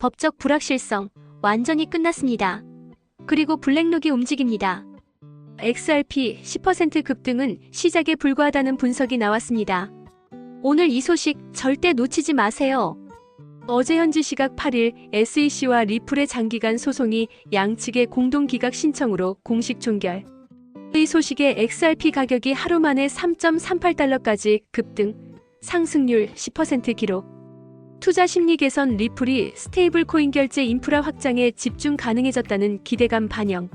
법적 불확실성 완전히 끝났습니다. 그리고 블랙록이 움직입니다. XRP 10% 급등은 시작에 불과하다는 분석이 나왔습니다. 오늘 이 소식 절대 놓치지 마세요. 어제 현지 시각 8일 SEC와 리플의 장기간 소송이 양측의 공동 기각 신청으로 공식 종결. 이 소식에 XRP 가격이 하루 만에 3.38달러까지 급등, 상승률 10% 기록. 투자 심리 개선 리플이 스테이블 코인 결제 인프라 확장에 집중 가능해졌다는 기대감 반영.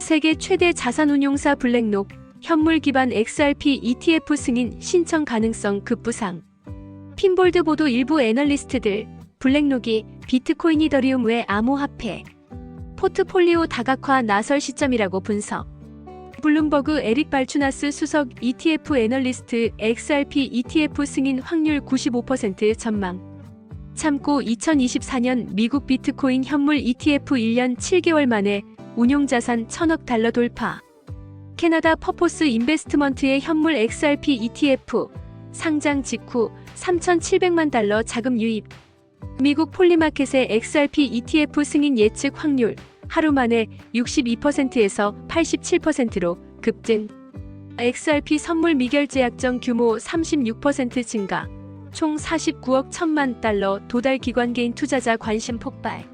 세계 최대 자산 운용사 블랙록 현물 기반 XRP ETF 승인 신청 가능성 급부상. 핀볼드 보도 일부 애널리스트들 블랙록이 비트코인 이더리움 외 암호화폐 포트폴리오 다각화 나설 시점이라고 분석. 블룸버그 에릭 발추나스 수석 ETF 애널리스트 XRP ETF 승인 확률 95% 전망. 참고 2024년 미국 비트코인 현물 ETF 1년 7개월 만에 운용자산 1000억 달러 돌파. 캐나다 퍼포스 인베스트먼트의 현물 XRP ETF 상장 직후 3,700만 달러 자금 유입. 미국 폴리마켓의 XRP ETF 승인 예측 확률 하루 만에 62%에서 87%로 급등. XRP 선물 미결제 약정 규모 36% 증가. 총 49억 1천만 달러 도달 기관 개인 투자자 관심 폭발.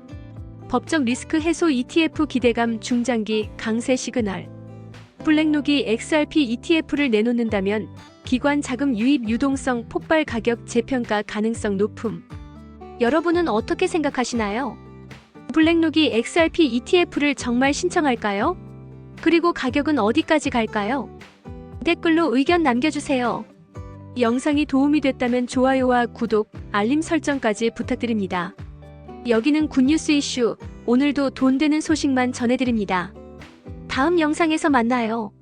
법적 리스크 해소 ETF 기대감 중장기 강세 시그널. 블랙록이 XRP ETF를 내놓는다면 기관 자금 유입 유동성 폭발 가격 재평가 가능성 높음. 여러분은 어떻게 생각하시나요? 블랙록이 XRP ETF를 정말 신청할까요? 그리고 가격은 어디까지 갈까요? 댓글로 의견 남겨주세요. 영상이 도움이 됐다면 좋아요와 구독, 알림 설정까지 부탁드립니다. 여기는 굿뉴스 이슈, 오늘도 돈 되는 소식만 전해드립니다. 다음 영상에서 만나요.